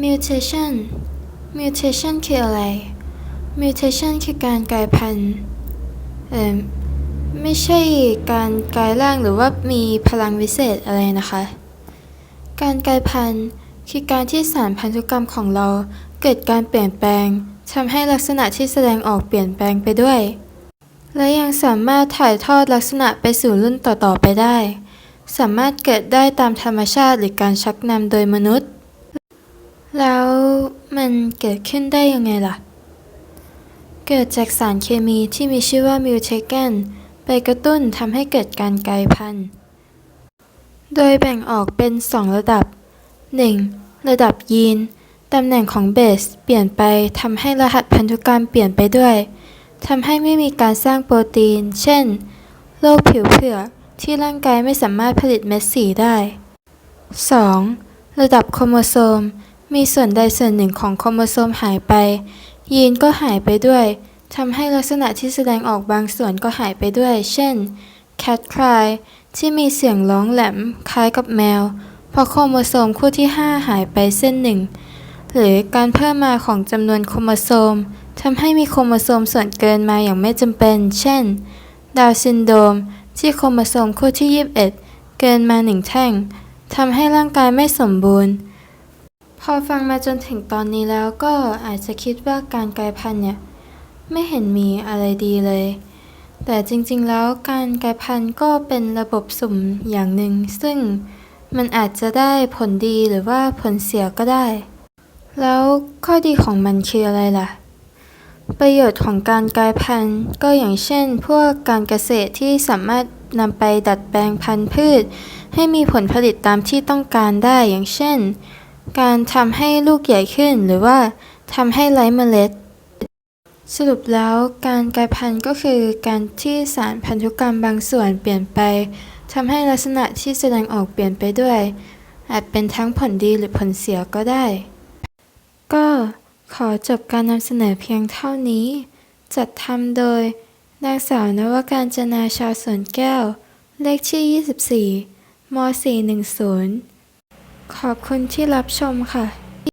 mutation mutation คืออะไร mutation คือการกลายพันธุ์ เอ่อ ไม่ใช่การกลายร่างหรือว่ามีพลังวิเศษอะไรนะคะ การกลายพันธุ์คือการที่สารพันธุกรรมของเราเกิดการเปลี่ยนแปลงทำให้ลักษณะที่แสดงออกเปลี่ยนแปลงไปด้วย และยังสามารถถ่ายทอดลักษณะไปสู่รุ่นต่อๆไปได้ สามารถเกิดได้ตามธรรมชาติหรือการชักนำโดยมนุษย์ แล้วมันเกิดขึ้นได้ยังไงล่ะ เกิดจากสารเคมีที่มีชื่อว่ามิวเทเกนไปกระตุ้นทำให้เกิดการกลายพันธุ์ โดยแบ่งออกเป็น 2 ระดับ 1. ระดับยีน ตำแหน่งของเบสเปลี่ยนไปทำให้รหัสพันธุกรรมเปลี่ยนไปด้วยทำให้ไม่มีการสร้างโปรตีน เช่น โรคผิวเผือกที่ร่างกายไม่สามารถผลิตเม็ดสีได้ 2. ระดับโครโมโซม มีส่วนใดส่วนหนึ่งของโครโมโซมหายไป ยีนก็หายไปด้วยทำให้ลักษณะที่แสดงออกบางส่วนก็หายไปด้วย เช่น cat cry ที่มีเสียงร้องแหลมคล้ายกับแมว เพราะโครโมโซมคู่ที่ 5 หายไปเส้นหนึ่ง หรือการเพิ่มมาของจำนวนโครโมโซมทำให้มีโครโมโซมส่วนเกินมาอย่างไม่จำเป็น เช่น ดาวซินโดรมที่โครโมโซมคู่ที่ 21 เกินมาหนึ่งแท่งทำให้ร่างกายไม่สมบูรณ์ พอฟังมาจนถึงตอนนี้แล้วก็อาจจะคิดว่าการกลายพันธุ์เนี่ย ไม่เห็นมีอะไรดีเลย แต่จริงๆแล้วการกลายพันธุ์ก็เป็นระบบสุ่มอย่างหนึ่ง ซึ่งมันอาจจะได้ผลดีหรือว่าผลเสียก็ได้ แล้วข้อดีของมันคืออะไรล่ะ ประโยชน์ของการกลายพันธุ์ก็อย่างเช่น พวกการเกษตรที่สามารถนำไปดัดแปลงพันธุ์พืช ให้มีผลผลิตตามที่ต้องการได้อย่างเช่น การทำให้ลูกใหญ่ขึ้นหรือว่าทำให้ไร้เมล็ด สรุปแล้วการกลายพันธุ์ก็คือการที่สารพันธุกรรมบางส่วนเปลี่ยนไปทำให้ลักษณะที่แสดงออกเปลี่ยนไปด้วย อาจเป็นทั้งผลดีหรือผลเสียก็ได้ ก็ขอจบการนำเสนอเพียงเท่านี้ จัดทำโดยนางสาวนวการจนาชาวสวนแก้ว เลขที่ 24 ม 410 ขอบคุณที่รับชมค่ะ